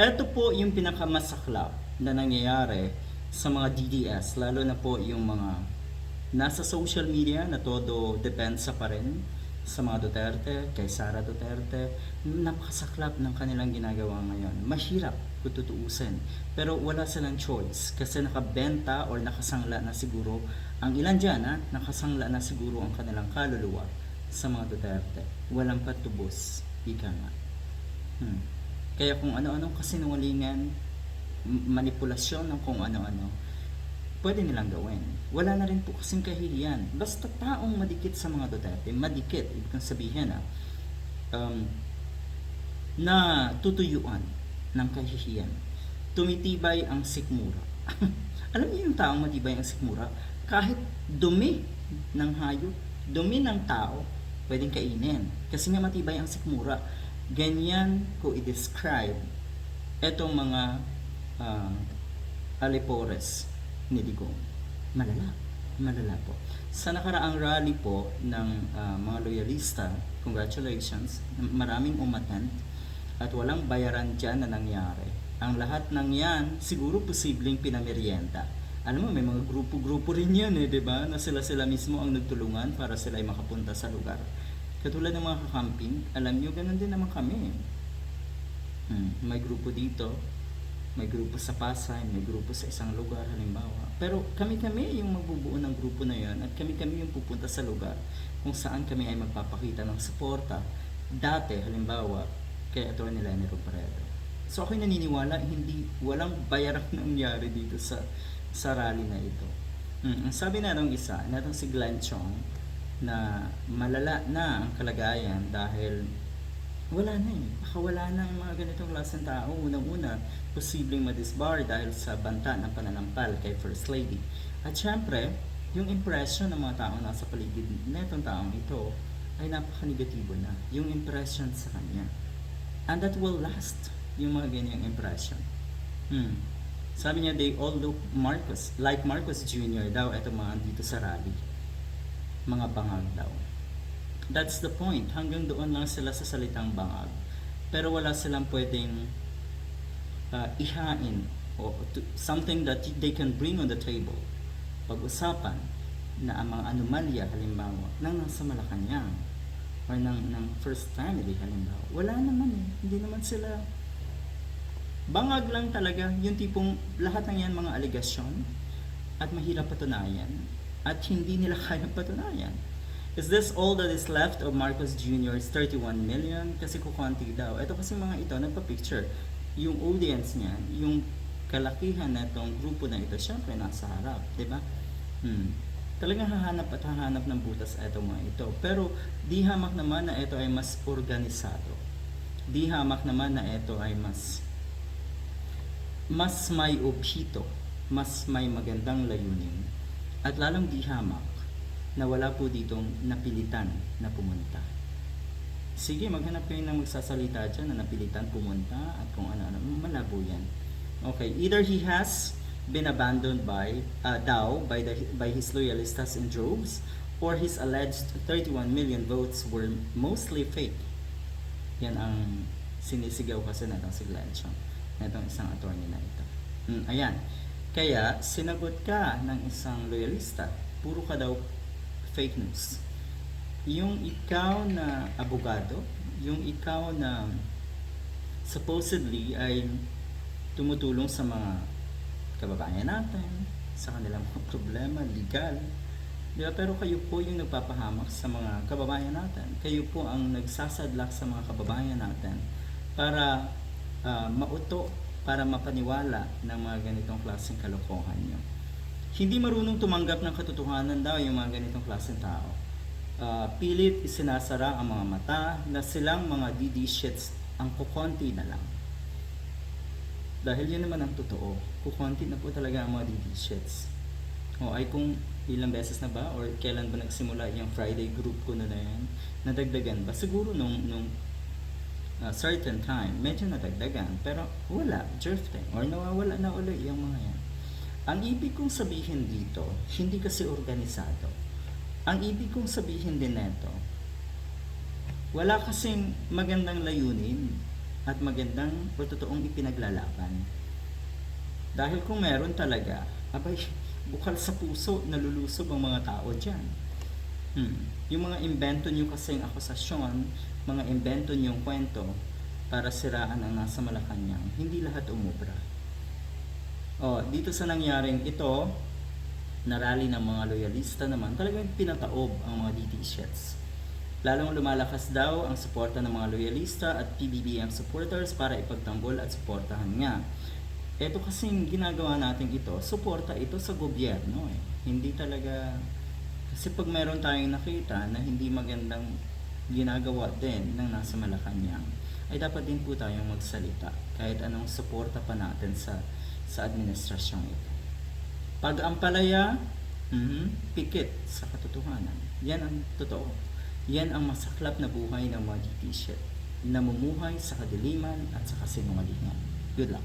Ito po yung pinakamasaklap na nangyayari sa mga DDS, lalo na po yung mga nasa social media na todo depensa pa rin sa mga Duterte, kay Sara Duterte, napakasaklap ng kanilang ginagawa ngayon. Mahirap kung tutuusin. Pero wala silang choice kasi nakabenta or nakasangla na siguro ang ilan dyan, ha? nakasangla na siguro ang kanilang kaluluwa sa mga Duterte. Walang patubos, ika nga. Hmm. Kaya kung ano-anong kasinungalingan, manipulasyon ng kung ano-ano, pwede nilang gawin. Wala na rin po kasing kahihiyan. Basta taong madikit sa mga Duterte, madikit, ibig kong sabihin ah, um, na tutuyuan ng kahihiyan. Tumitibay ang sikmura. Alam niyo yung taong matibay ang sikmura? Kahit dumi ng hayop, dumi ng tao, pwedeng kainin. Kasi nga matibay ang sikmura. Ganyan ko i-describe etong mga ah, alipores ni Digong. Malala. Malala po. Sa nakaraang rally po ng ah, mga loyalista, congratulations, maraming umattend at walang bayaran dyan na nangyari. Ang lahat ng yan, siguro posibleng pinamerienda. Alam mo, may mga grupo-grupo rin yan eh, di ba? Na sila-sila mismo ang nagtulungan para sila ay makapunta sa lugar. Katulad ng mga kakamping, alam nyo, ganun din naman kami. Hmm, may grupo dito, may grupo sa Pasay, may grupo sa isang lugar halimbawa. Pero kami-kami yung magbubuo ng grupo na yon at kami-kami yung pupunta sa lugar kung saan kami ay magpapakita ng suporta. Dati, halimbawa, kay Atty. Lenny Robredo. So ako'y naniniwala, hindi, walang bayarang nangyari dito sa sa rally na ito. Hmm, sabi na nung isa, natong si Glenn Chong, na malala na ang kalagayan dahil wala na eh. Baka wala na yung mga ganitong klaseng tao. Unang-una, posibleng madisbar dahil sa banta ng pananampal kay First Lady. At syempre, yung impression ng mga tao nasa paligid netong taong ito ay napaka-negatibo na. Yung impression sa kanya. And that will last, yung mga ganyang impression. Hmm. Sabi niya, they all look Marcos, like Marcos Jr. daw, eto mga dito sa rally. Mga bangag daw. That's the point. Hanggang doon lang sila sa salitang bangag. Pero wala silang pwedeng uh, ihain o to, something that they can bring on the table. Pag-usapan na ang mga anomalya halimbawa ng nasa Malacanang or ng, ng first family halimbawa. Wala naman eh. Hindi naman sila bangag lang talaga yung tipong lahat ng yan mga aligasyon at mahirap patunayan at hindi nila kayang patunayan. Is this all that is left of Marcos Jr.'s 31 million? Kasi kukunti daw. Ito kasi mga ito, nagpa-picture. Yung audience niya, yung kalakihan na itong grupo na ito, syempre nasa harap, di ba? Hmm. Talagang hahanap at hahanap ng butas ito mga ito. Pero di hamak naman na ito ay mas organisado. Di hamak naman na ito ay mas mas may obhito, mas may magandang layunin. At lalong di hamak na wala po ditong napilitan na pumunta. Sige, maghanap kayo ng magsasalita dyan na napilitan pumunta at kung ano-ano. Malabo yan. Okay, either he has been abandoned by, uh, daw, by, the, by his loyalistas in droves, or his alleged 31 million votes were mostly fake. Yan ang sinisigaw kasi na itong si Glenn Chong, na itong isang attorney na ito. Hmm, ayan. Kaya, sinagot ka ng isang loyalista, puro ka daw fake news. Yung ikaw na abogado, yung ikaw na supposedly ay tumutulong sa mga kababayan natin, sa kanilang mga problema, legal. Di ba? Pero kayo po yung nagpapahamak sa mga kababayan natin. Kayo po ang nagsasadlak sa mga kababayan natin para ah, mauto, para mapaniwala ng mga ganitong klaseng kalokohan nyo. Hindi marunong tumanggap ng katotohanan daw yung mga ganitong klaseng tao. Ah, pilit isinasara ang mga mata na silang mga DD shits ang kukonti na lang. Dahil yun naman ang totoo. Kukonti na po talaga ang mga DD shits. O ay kung ilang beses na ba or kailan ba nagsimula yung Friday group ko na na yan, nadagdagan ba? Siguro nung, nung uh, certain time, medyo nadagdagan. Pero wala, drifting. Or nawawala na uli yung mga yan. Ang ibig kong sabihin dito, hindi kasi organisado. Ang ibig kong sabihin din neto, wala kasing magandang layunin at magandang o totoong ipinaglalaban. Dahil kung meron talaga, abay, bukal sa puso, nalulusob ang mga tao dyan. Hmm. Yung mga invento nyo kasing akusasyon, mga invento nyong kwento para siraan ang nasa Malacanang, hindi lahat umubra. Oh, dito sa nangyaring ito, narali ng mga loyalista naman, talagang pinataob ang mga DT shits. Lalong lumalakas daw ang suporta ng mga loyalista at PBBM supporters para ipagtanggol at suportahan nga. Ito kasing ginagawa natin ito, suporta ito sa gobyerno eh. Hindi talaga, kasi pag meron tayong nakita na hindi magandang ginagawa din ng nasa Malacanang, ay dapat din po tayong magsalita kahit anong suporta pa natin sa sa administrasyong ito. Pag ang palaya, mhm, pikit sa katotohanan. Yan ang totoo. Yan ang masaklap na buhay ng mga shit. Namumuhay sa kadiliman at sa kasinungalingan. Good luck.